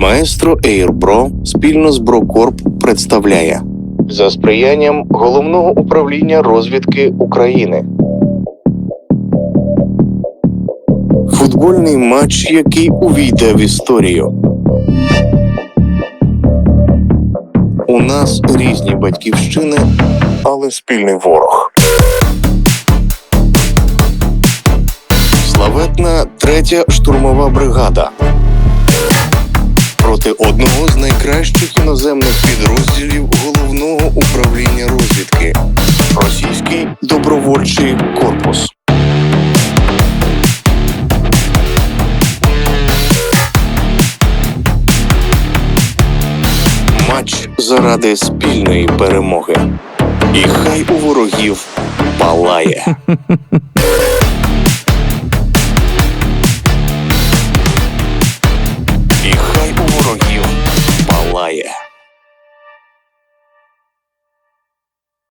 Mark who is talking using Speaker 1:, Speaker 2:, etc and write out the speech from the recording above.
Speaker 1: Маестро Ейрбро спільно з Брокорп представляє за сприянням головного управління розвідки України. Футбольний матч, який увійде в історію. У нас різні батьківщини, але спільний ворог. Славетна третя штурмова бригада проти одного з найкращих іноземних підрозділів головного управління розвідки російський добровольчий корпус. Матч заради спільної перемоги. І хай у ворогів палає. кровью палая.